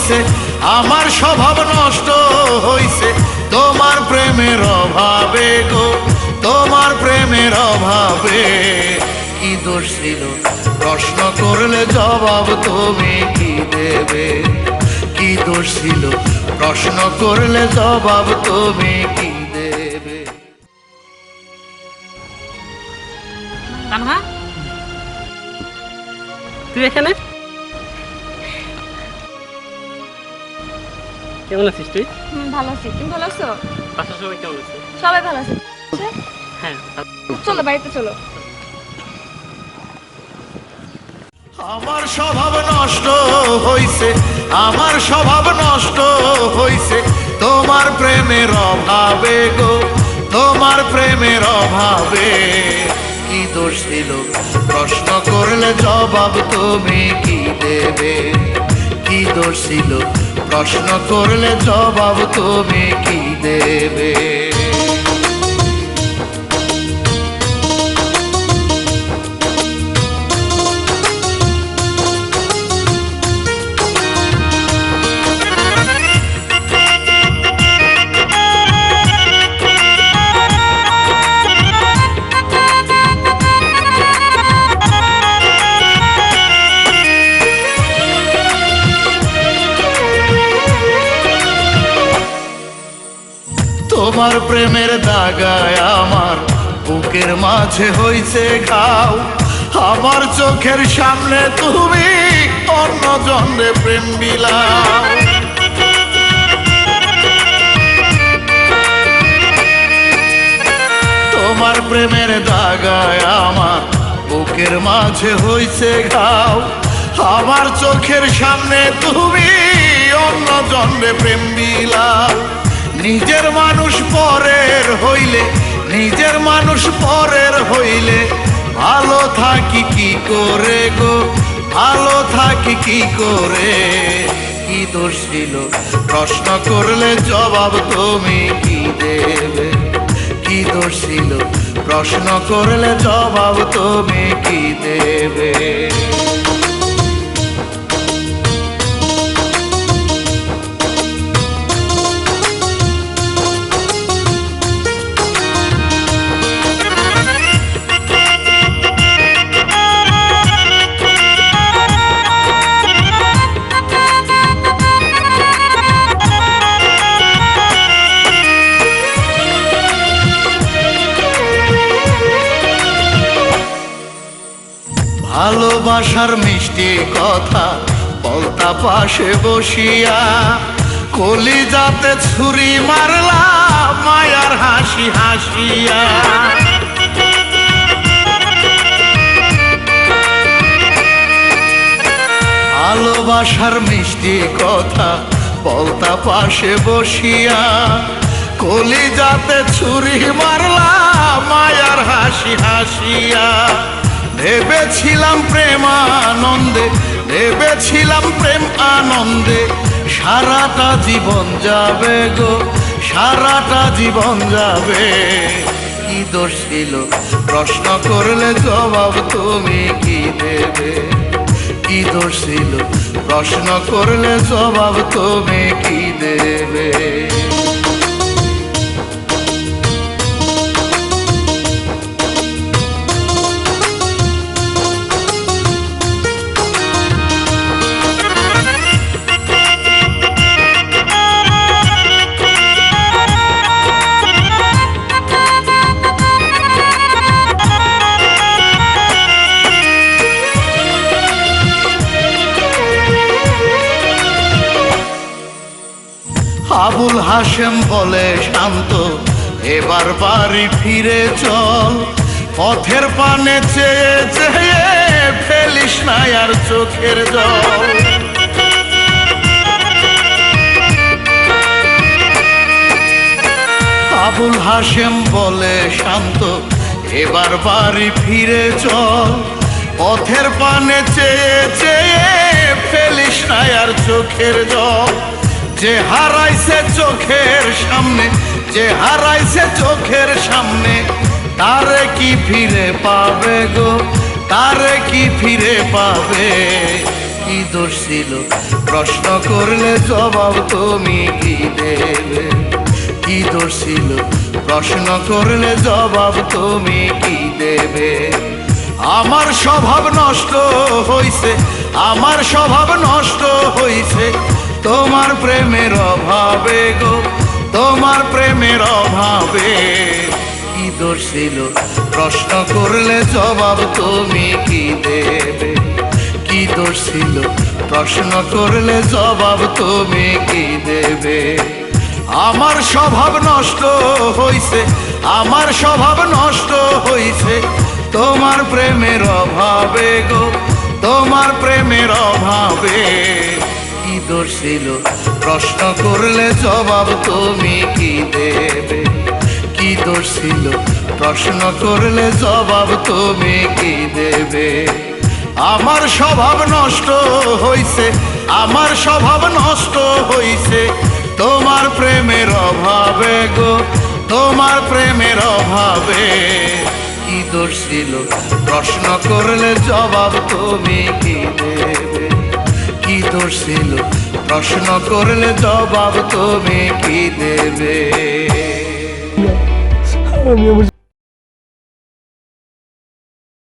হইছে, আমার স্বভাব নষ্ট হইছে। তোমার প্রেমের অভাবে গো, তোমার প্রেমের অভাবে। কি দোষ ছিল, প্রশ্ন করলে জবাব তুমি কি দেবে? কি দোষ ছিল, প্রশ্ন করলে জবাব তুমি কি দেবে? তুই এখানে? কেমন আছিস তুই? ভালো আছি। তুমি ভালো আছো? বাসার সবাই কেমন আছে? সবাই ভালো আছে। হ্যাঁ চলো বাড়িতে চলো। আমার স্বভাব নষ্ট হইছে আমার স্বভাব নষ্ট হইছে। তোমার প্রেমের অভাবে গো তোমার প্রেমের অভাবে। কি দোষ ছিল প্রশ্ন করলে জবাব তুমি কি দেবে? কি দোষ ছিল? প্রশ্ন করলে জবাব তুমি কি দেবে? তোমার প্রেমের দাগায় আমার বুকের মাঝে হইছে ঘাও আমার চোখের সামনে তুমি অন্য জন্মে প্রেম বিলাও তোমার প্রেমের দাগায় আমার বুকের মাঝে হইছে ঘাও আমার চোখের সামনে তুমি অন্য জন্মে প্রেম বিলাও নিজের মানুষ পরের হইলে, নিজের মানুষ পরের হইলে, ভালো থাকি কি করে গো? ভালো থাকি কি করে? কি দোষ ছিল প্রশ্ন করলে জবাব তুমি কি দেবে? কি দোষ ছিল প্রশ্ন করলে জবাব তুমি কি দেবে? ভালোবাসার মিষ্টি কথা বলতা পাশে বসিয়া কলি যাতে ছুরি মারলা, মায়ার হাসি হাসিয়া। ভালোবাসার মিষ্টি কথা বলতা পাশে বসিয়া কলি যাতে ছুরি মারলা, মায়ার হাসি হাসিয়া। ভেবেছিলাম প্রেম আনন্দে ভেবেছিলাম প্রেম আনন্দে। সারাটা জীবন যাবে গো, সারাটা জীবন যাবে। কি দোষ ছিল? প্রশ্ন করলে জবাব তুমি কি দেবে? কি দোষ ছিল? প্রশ্ন করলে জবাব তুমি কি দেবে? আবুল হাসেম বলে শান্ত, এবার বাড়ি ফিরে চল। পথের পানে চেয়ে চেয়ে ফেলিস না আর চোখের জল। আবুল হাসেম বলে শান্ত, এবার বাড়ি ফিরে চল। পথের পানে চেয়ে চেয়ে ফেলিস না আর চোখের জল। যে হারাইছে চোখের সামনে, যে হারাইছে চোখের সামনে, তারে কি ফিরে পাবে গো? তারে কি ফিরে পাবে? কি দোষ ছিল? প্রশ্ন করলে জবাব তুমি কি দেবে? কি দোষ ছিল? প্রশ্ন করলে জবাব তুমি কি দেবে? আমার স্বভাব নষ্ট হইছে, আমার স্বভাব নষ্ট হইছে। তোমার প্রেমের অভাবে গো, তোমার প্রেমের অভাবে। কি দোষ প্রশ্ন করলে জবাব তুমি কি দেবে? কি দোষ প্রশ্ন করলে জবাব তুমি কি দেবে? আমার স্বভাব নষ্ট হইছে, আমার স্বভাব নষ্ট হইছে। তোমার প্রেমের অভাবে গো, তোমার প্রেমের অভাবে। দোষ প্রশ্ন করলে জবাব তুমি কি দেবে? কি দোষ প্রশ্ন করলে জবাব তুমি কি দেবে? আমার স্বভাব নষ্ট হইছে, আমার স্বভাব নষ্ট হইছে। তোমার প্রেমের অভাবে গো, তোমার প্রেমের অভাবে। কি দোষ ছিল প্রশ্ন করলে জবাব তুমি কি দেবে? দোষ ছিল। প্রশ্ন করলে জবাব তুমি কি দেবে?